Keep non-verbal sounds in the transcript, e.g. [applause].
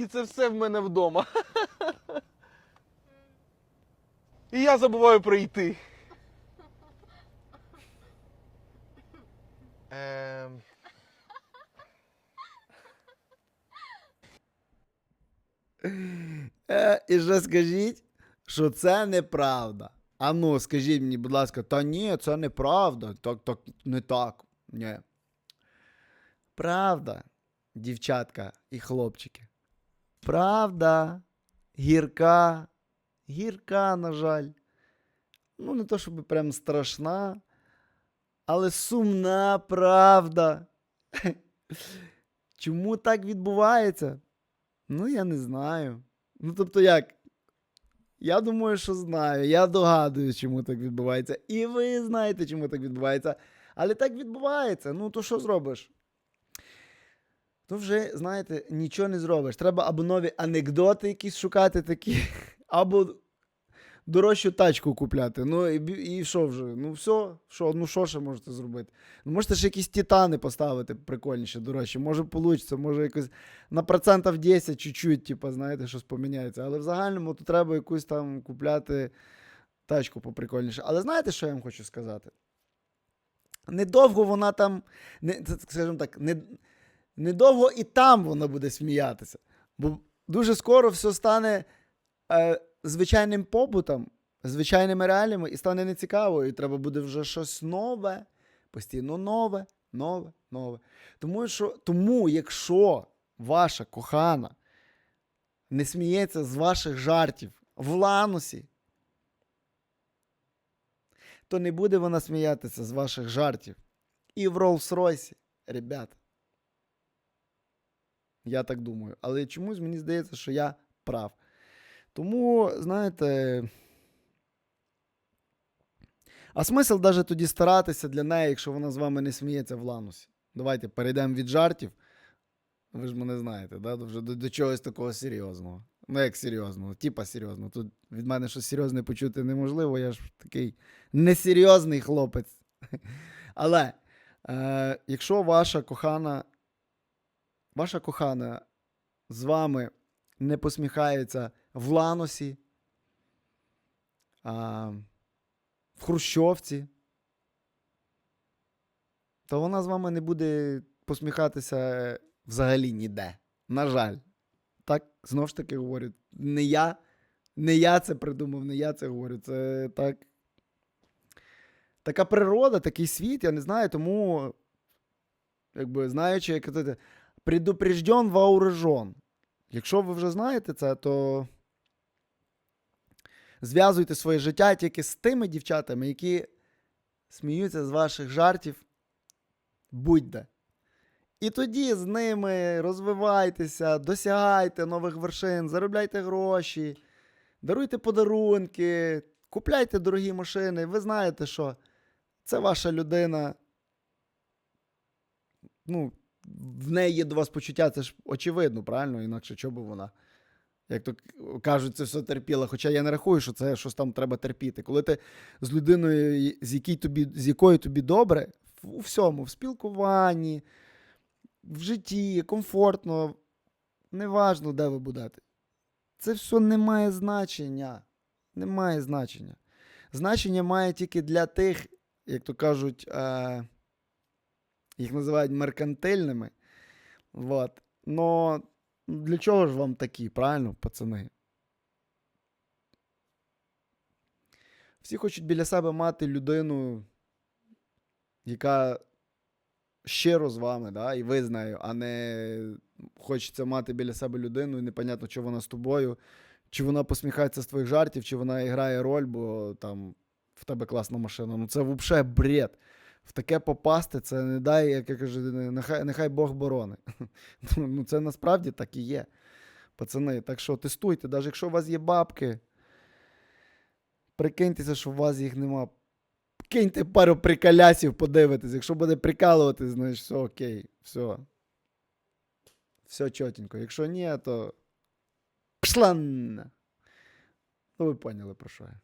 І це все в мене вдома. І я забуваю прийти. Ем... Е, і ще скажіть, що це неправда. А ну, скажіть мені, будь ласка, та ні, це неправда. Так, так, не так. Ні. Правда, дівчатка і хлопчики. Правда. Гірка. Гірка, на жаль. Ну, не то, щоб прям страшна, але сумна правда. [laughs] Чому так відбувається? Ну, я не знаю. Ну, тобто, як? Я думаю, що знаю. Я догадуюсь, чому так відбувається. І ви знаєте, чому так відбувається. Але так відбувається. Ну, то що зробиш? То вже, знаєте, нічого не зробиш. Треба або нові анекдоти якісь шукати такі, [laughs] або дорожчу тачку купляти. Ну і, що вже? Ну все, що, ну що ще можете зробити? Ну, можете ще якісь титани поставити прикольніше, дорожче. Може вийде, може якось на процентів 10 чуть-чуть, типу, знаєте, щось поміняється. Але в загальному то треба якусь там купляти тачку поприкольніше. Але знаєте, що я вам хочу сказати? Недовго вона там, не, скажімо так, не, недовго і там вона буде сміятися. Бо дуже скоро все стане е, звичайним побутом, звичайними реаліями і стане нецікавою. І треба буде вже щось нове, постійно нове, нове, нове. Тому, що, тому якщо ваша кохана не сміється з ваших жартів в ланусі, то не буде вона сміятися з ваших жартів і в Роллс-Ройсі, ребята. Я так думаю. Але чомусь мені здається, що я прав. Тому, знаєте. А смисл навіть тоді старатися для неї, якщо вона з вами не сміється в ланусі. Давайте перейдемо від жартів. Ви ж мене знаєте, да? вже до, до чогось такого серйозного. Ну, як серйозного, типа серйозного. Тут від мене щось серйозне почути неможливо, я ж такий несерйозний хлопець. [laughs] Але е, якщо ваша кохана, ваша кохана з вами не посміхається в ланосі, а, в Хрущовці, то вона з вами не буде посміхатися взагалі ніде. На жаль. Так, знову ж таки говорю, не я, не я це придумав, не я це говорю. Це так. Така природа, такий світ, я не знаю, тому, якби знаючи, як предупрежден, вооружен. Якщо ви вже знаєте це, то зв'язуйте своє життя тільки з тими дівчатами, які сміються з ваших жартів будь-де. І тоді з ними розвивайтеся, досягайте нових вершин, заробляйте гроші, даруйте подарунки, купляйте дорогі машини. Ви знаєте, що це ваша людина. Ну, в неї є до вас почуття, це ж очевидно, правильно? Інакше чого би вона. Як то кажуть, це все терпіла. Хоча я не рахую, що це щось там треба терпіти. Коли ти з людиною, з, якій тобі, з якою тобі добре, у всьому, в спілкуванні, в житті, комфортно, неважно, де ви будете. Це все не має значення. Не має значення. Значення має тільки для тих, як то кажуть, е, їх називають меркантильними. Вот. Но для чого ж вам такі, правильно, пацани? Всі хочуть біля себе мати людину, яка щиро з вами, да, і ви з нею, а не хочеться мати біля себе людину, і непонятно, чи вона з тобою, чи вона посміхається з твоїх жартів, чи вона грає роль, бо там в тебе класна машина. Ну це взагалі бред. В таке попасти, це не дай, як я кажу, нехай, нехай Бог борони. [laughs] Ну, це насправді так і є. Пацани, так що тестуйте, навіть якщо у вас є бабки, прикиньтеся, що у вас їх нема. Киньте пару приколясів, подивитись. Якщо буде прикалувати, значить все окей, все. Все чотенько. Якщо ні, то. Пшла! Ну, ви поняли, про що я.